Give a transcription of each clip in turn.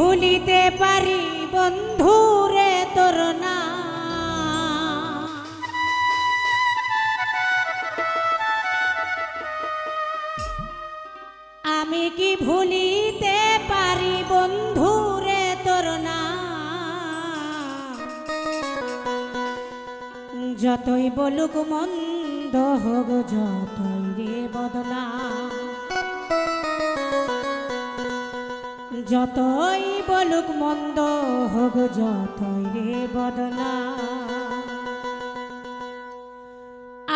ভুলিতে পারি বন্ধুরে তোর না। আমি কি ভুলিতে পারি বন্ধুরে তোর না। যতই বলুক মন্দ হোক, যতই রে বদলা। যতই বলুক মন্দ হোক যতই রে বদলা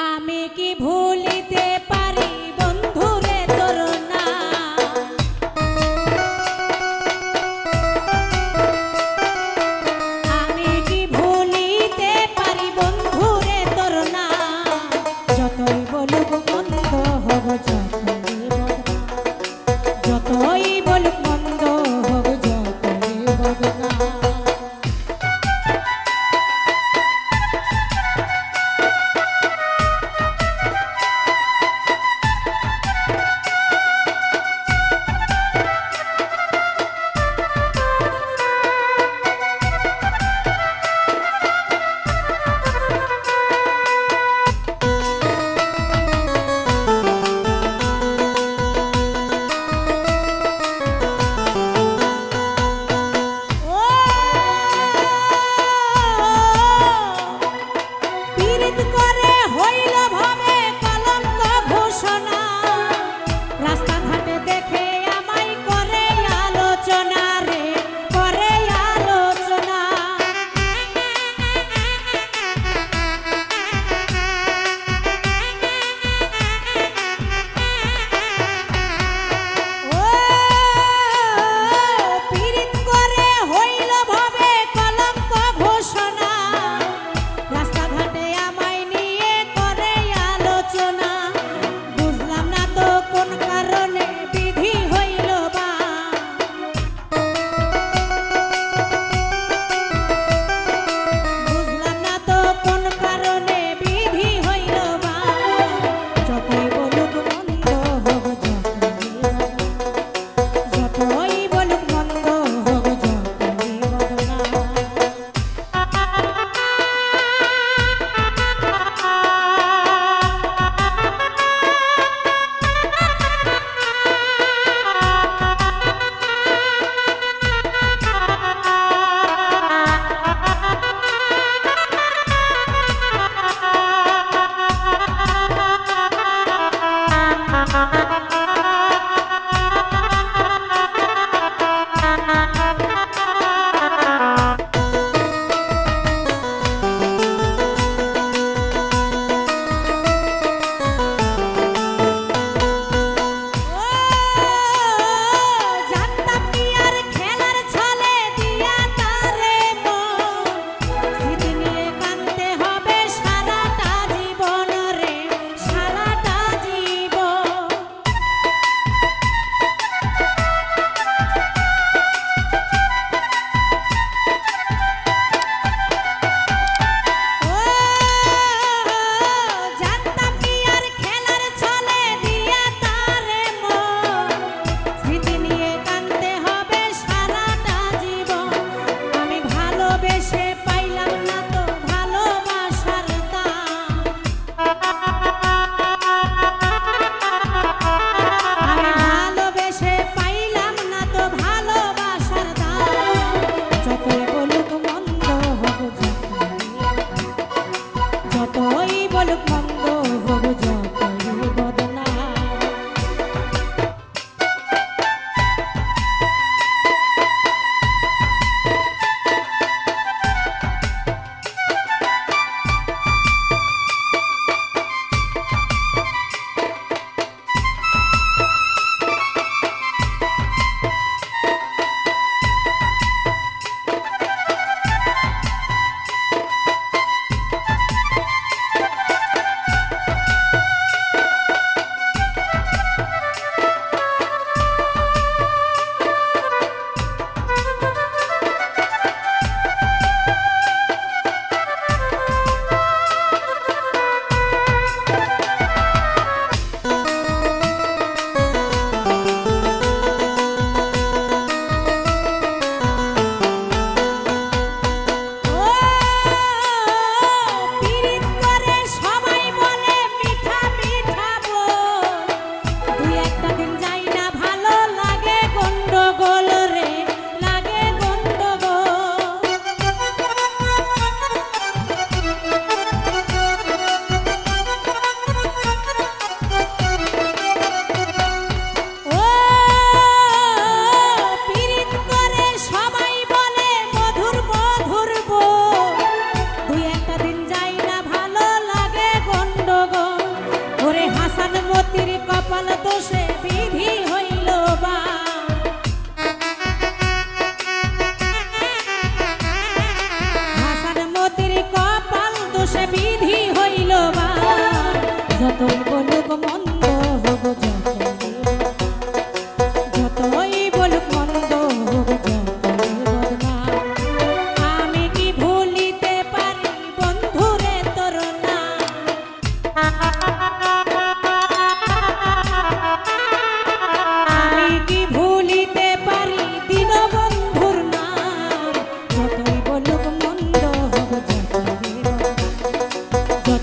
আমি কি ভুলিতে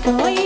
বলুক